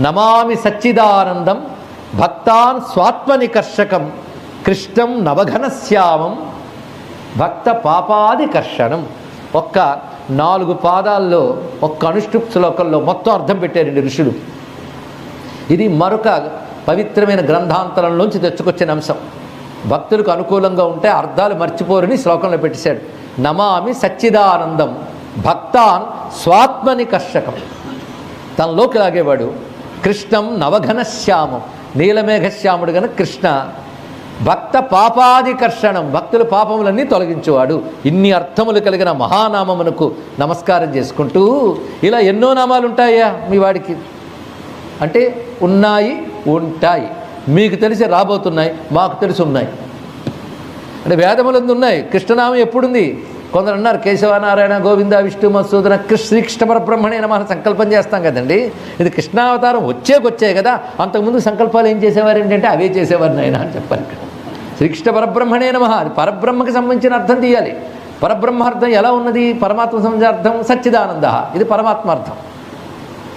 నమామి సచ్చిదానందం భక్తాన్ స్వాత్మనికర్షకం కృష్ణం నవఘనశ్యామం భక్త పాపాది కర్షణం ఒక్క నాలుగు పాదాల్లో ఒక్క అనుష్ఠుప్ శ్లోకంలో మొత్తం అర్థం పెట్టారండి ఋషులు. ఇది మరొక పవిత్రమైన గ్రంథాంతరంలోంచి తెచ్చుకొచ్చిన అంశం. భక్తులకు అనుకూలంగా ఉంటే అర్థాలు మర్చిపోరని శ్లోకంలో పెట్టేశాడు. నమామి సచ్చిదానందం భక్తాన్ స్వాత్మని కర్షకం తనలోకి లాగేవాడు కృష్ణం నవఘనశ్యామం. నీలమేఘశ్యాముడు గన కృష్ణ. భక్త పాపాధికర్షణం భక్తుల పాపములన్నీ తొలగించేవాడు. ఇన్ని అర్థములు కలిగిన మహానామమునకు నమస్కారం చేసుకుంటూ ఇలా ఎన్నో నామాలు ఉంటాయా మీ వాడికి? అంటే ఉన్నాయి ఉంటాయి. మీకు తెలిసి రాబోతున్నాయి మాకు తెలిసి ఉన్నాయి. అంటే వేదములందు ఉన్నాయి కృష్ణనామం ఎప్పుడుంది? కొందరు అన్నారు కేశవనారాయణ గోవింద విష్ణు మసూదన కృష్ణ శ్రీకృష్ణ పరబ్రహ్మణే మనం సంకల్పం చేస్తాం కదండి. ఇది కృష్ణావతారం వచ్చేకొచ్చాయి కదా. అంతకుముందు సంకల్పాలు ఏం చేసేవారు ఏంటంటే అవే చేసేవారు నాయన అని చెప్పాలి శ్రీకృష్ణ పరబ్రహ్మణే నమ. అది పరబ్రహ్మకి సంబంధించిన అర్థం తీయాలి. పరబ్రహ్మ అర్థం ఎలా ఉన్నది? పరమాత్మ సంబంధించిన అర్థం సచ్చిదానంద. ఇది పరమాత్మార్థం.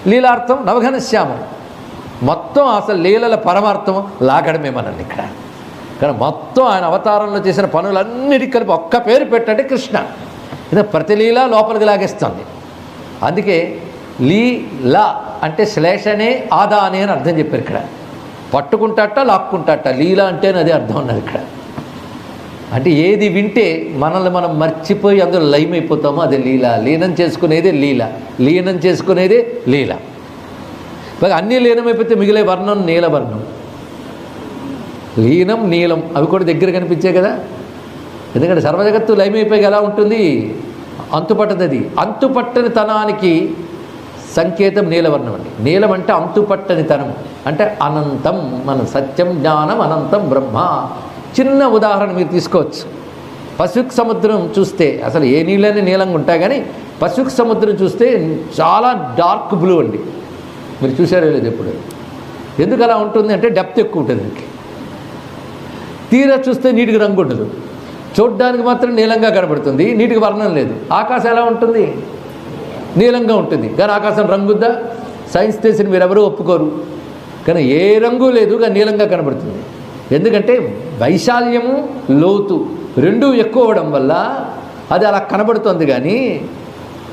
లీలార్థం నవఘనశ్యామం. మొత్తం అసలు లీలల పరమార్థం లాగడమే మనల్ని ఇక్కడ. కానీ మొత్తం ఆయన అవతారంలో చేసిన పనులన్నిటికీ కలిపి ఒక్క పేరు పెట్టండి కృష్ణ. ఇది ప్రతి లీలా లోపలికి లాగేస్తుంది. అందుకే లీ లా అంటే శ్లేషనే ఆదానే అని అర్థం చెప్పారు ఇక్కడ. పట్టుకుంటాట లాక్కుంటాట లీల అంటే అదే అర్థం ఉన్నది ఇక్కడ. అంటే ఏది వింటే మనల్ని మనం మర్చిపోయి అందులో లయమైపోతామో అది లీల. లీనం చేసుకునేదే లీల. లీనం చేసుకునేదే లీల. అన్నీ లీనమైపోతే మిగిలే వర్ణం నీలవర్ణం. లీనం నీలం. అవి కూడా దగ్గర కనిపించాయి కదా? ఎందుకంటే సర్వజగత్తు లయమైపోయి ఎలా ఉంటుంది? అంతుపట్టదు అది అంతుపట్టని తనానికి సంకేతం నీలవర్ణం అండి. నీలం అంటే అంతుపట్టని తనం అంటే అనంతం మన సత్యం జ్ఞానం అనంతం బ్రహ్మ. చిన్న ఉదాహరణ మీరు తీసుకోవచ్చు. పసిఫిక్ సముద్రం చూస్తే అసలు ఏ నీళ్ళని నీలంగా ఉంటాయి కానీ పసిఫిక్ సముద్రం చూస్తే చాలా డార్క్ బ్లూ అండి. మీరు చూసారో లేదు ఎప్పుడు ఎందుకు అలా ఉంటుంది అంటే డెప్త్ ఎక్కువ ఉంటుంది. దానికి తీరా చూస్తే నీటికి రంగు ఉండదు. చూడ్డానికి మాత్రం నీలంగా కనబడుతుంది. నీటికి వర్ణం లేదు. ఆకాశం ఎలా ఉంటుంది? నీలంగా ఉంటుంది. కానీ ఆకాశం రంగుద్దా సైన్స్ తెలిసిన మీరు ఎవరూ ఒప్పుకోరు. కానీ ఏ రంగు లేదు కానీ నీలంగా కనబడుతుంది. ఎందుకంటే వైశాల్యము లోతు రెండూ ఎక్కువ అవడం వల్ల అది అలా కనబడుతుంది కానీ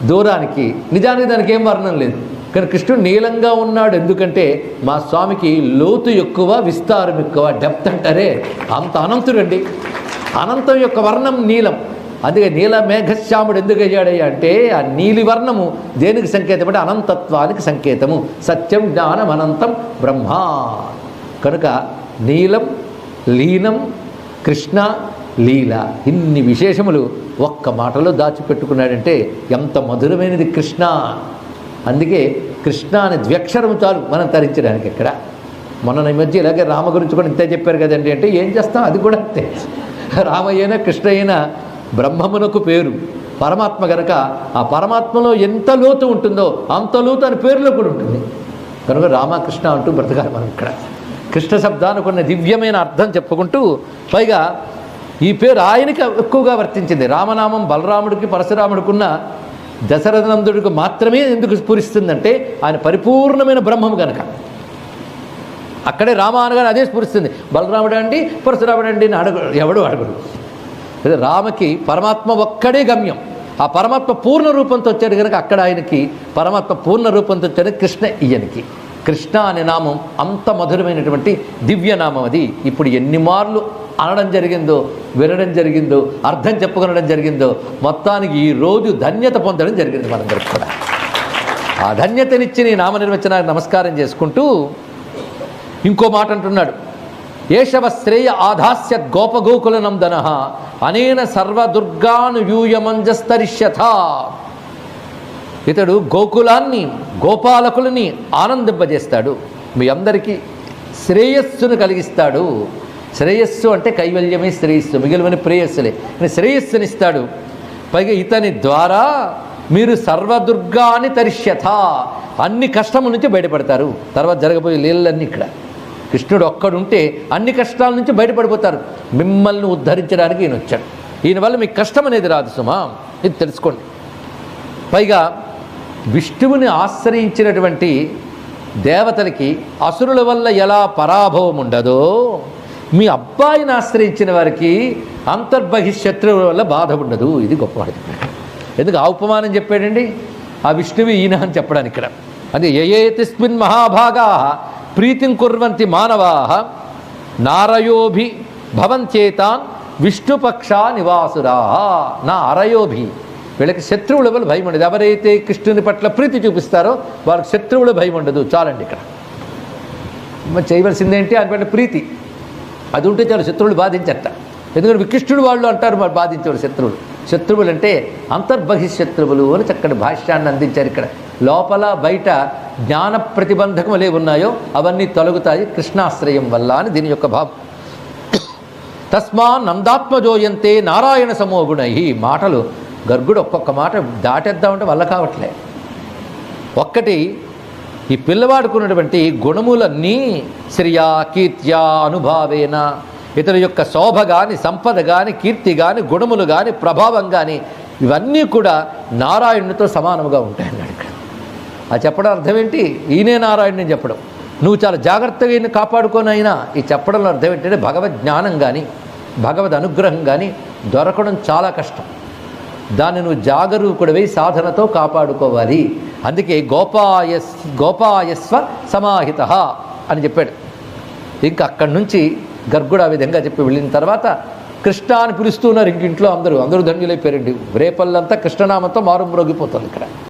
దూరానికి నిజానికి దానికి ఏం వర్ణం లేదు. కానీ కృష్ణుడు నీలంగా ఉన్నాడు. ఎందుకంటే మా స్వామికి లోతు ఎక్కువ విస్తారం ఎక్కువ డెప్త్ అంటారే. అంత అనంతుడండి. అనంతం యొక్క వర్ణం నీలం. అందుకే నీల మేఘశ్యాముడు ఎందుకు అయ్యాడయ్యా అంటే ఆ నీలి వర్ణము దేనికి సంకేతం అంటే అనంతత్వానికి సంకేతము. సత్యం జ్ఞానం అనంతం బ్రహ్మ. కనుక నీలం లీనం కృష్ణ లీల ఇన్ని విశేషములు ఒక్క మాటలో దాచిపెట్టుకున్నాడంటే ఎంత మధురమైనది కృష్ణ. అందుకే కృష్ణ అనే ద్వ్యక్షరం చాలు మనం తరించడానికి ఇక్కడ. మొన్న ఈ మధ్య ఇలాగే రామ గురించి కూడా ఇంతే చెప్పారు కదండి అంటే ఏం చేస్తాం? అది కూడా అంతే. రామయ్యైనా కృష్ణ అయినా బ్రహ్మమునకు పేరు. పరమాత్మ గనక ఆ పరమాత్మలో ఎంత లోతు ఉంటుందో అంత లోతు అని పేరులో కూడా ఉంటుంది. కనుక రామకృష్ణ అంటూ బ్రతకాలి మనం ఇక్కడ. కృష్ణ శబ్దానికి ఉన్న దివ్యమైన అర్థం చెప్పుకుంటూ పైగా ఈ పేరు ఆయనకి ఎక్కువగా వర్తించింది. రామనామం బలరాముడికి పరశురాముడికున్న దశరథనందుడికి మాత్రమే ఎందుకు స్ఫురిస్తుందంటే ఆయన పరిపూర్ణమైన బ్రహ్మము కనుక అక్కడే రామ అనగానే అదే స్ఫురిస్తుంది. బలరాముడు అండి పరశురాముడు అండి అని అడగ ఎవడు అడగడు. అదే రామకి పరమాత్మ ఒక్కడే గమ్యం. ఆ పరమాత్మ పూర్ణ రూపంతో వచ్చాడు కనుక అక్కడ ఆయనకి పరమాత్మ పూర్ణ రూపంతో వచ్చాడు కృష్ణ ఈయనకి. కృష్ణ అనే నామం అంత మధురమైనటువంటి దివ్య నామం అది. ఇప్పుడు ఎన్ని మార్లు అనడం జరిగిందో వినడం జరిగిందో అర్థం చెప్పుకొనడం జరిగిందో మొత్తానికి ఈరోజు ధన్యత పొందడం జరిగింది మనందరికి కూడా. ఆ ధన్యతనిచ్చి నీ నామనిర్వచనానికి నమస్కారం చేసుకుంటూ ఇంకో మాట అంటున్నాడు. ఏషవ శ్రేయ ఆధాస్య గోపగోకులనం ధన అనేన సర్వదుర్గాను యూయమంజస్తరిష్యథ ఇతడు గోకులాన్ని గోపాలకులని ఆనందింపజేస్తాడు. మీ అందరికీ శ్రేయస్సును కలిగిస్తాడు. శ్రేయస్సు అంటే కైవల్యమే శ్రేయస్సు మిగిలిన ప్రేయస్సులే. కానీ శ్రేయస్సునిస్తాడు. పైగా ఇతని ద్వారా మీరు సర్వదుర్గాన్ని తరిష్యథ. అన్ని కష్టముల నుంచి బయటపడతారు. తర్వాత జరగబోయే లీలన్నీ ఇక్కడ. కృష్ణుడు ఒక్కడుంటే అన్ని కష్టాల నుంచి బయటపడిపోతారు. మిమ్మల్ని ఉద్ధరించడానికి ఈయన వచ్చాడు ఈయన వల్ల మీకు కష్టం అనేది రాదు సుమా. ఇది తెలుసుకోండి. పైగా విష్ణువుని ఆశ్రయించినటువంటి దేవతలకి అసురుల వల్ల ఎలా పరాభవం ఉండదో మీ అబ్బాయిని ఆశ్రయించిన వారికి అంతర్బహిశత్రువుల వల్ల బాధ ఉండదు. ఇది గొప్పవాడు చెప్పాడు. ఎందుకు? ఆ ఉపమానం చెప్పాడండి? ఆ విష్ణువి ఈయన అని చెప్పడానికి ఇక్కడ. అది ఏ మహాభాగా ప్రీతిం కుర్వంతి మానవా నారయోభి భవంచేతాన్ విష్ణుపక్ష నివాసురా నా అరయోభి. వీళ్ళకి శత్రువుల వల్ల భయం ఉండదు. ఎవరైతే కృష్ణుని పట్ల ప్రీతి చూపిస్తారో వాళ్ళకి శత్రువుల భయం ఉండదు. చాలండి ఇక్కడ. చేయవలసిందేంటి? ఆయన పట్ల ప్రీతి. అది ఉంటే చాలు శత్రువులు బాధించట. ఎందుకంటే వికృష్ణుడు వాళ్ళు అంటారు మరి బాధించేవారు శత్రువులు. శత్రువులు అంటే అంతర్బహిశత్రువులు అని చక్కటి భాష్యాన్ని అందించారు ఇక్కడ. లోపల బయట జ్ఞాన ప్రతిబంధకములే ఉన్నాయో అవన్నీ తొలగుతాయి కృష్ణాశ్రయం వల్ల అని దీని యొక్క భావం. తస్మా నందాత్మజోయంతే నారాయణ సమోగుణ. ఈ మాటలు గర్గుడు ఒక్కొక్క మాట దాటేద్దామంటే వల్ల కావట్లే. ఒక్కటి ఈ పిల్లవాడుకున్నటువంటి గుణములన్నీ శ్రియా కీర్త్యా అనుభావేన ఇతని యొక్క శోభ కానీ సంపద కానీ కీర్తి కానీ గుణములు కానీ ప్రభావం కానీ ఇవన్నీ కూడా నారాయణునితో సమానముగా ఉంటాయి అన్నాడు ఇక్కడ. ఆ చెప్పడం అర్థం ఏంటి ఈయనే నారాయణుని చెప్పడం. నువ్వు చాలా జాగ్రత్తగా ఈయన కాపాడుకోనైనా ఈ చెప్పడంలో అర్థం ఏంటంటే భగవద్ జ్ఞానం కానీ భగవద్ అనుగ్రహం కానీ దొరకడం చాలా కష్టం. దాన్ని నువ్వు జాగరూకుడివై సాధనతో కాపాడుకోవాలి. అందుకే గోపాయస్ గోపాయస్వ సమాహిత అని చెప్పాడు. ఇంకా అక్కడి నుంచి గర్గుడు ఆ విధంగా చెప్పి వెళ్ళిన తర్వాత కృష్ణ అని పిలుస్తున్నారు ఇంకింట్లో అందరూ. అందరూ ధన్యులైపోయారండి రేపల్లంతా కృష్ణనామంతో మారుమ్రోగిపోతుంది ఇక్కడ.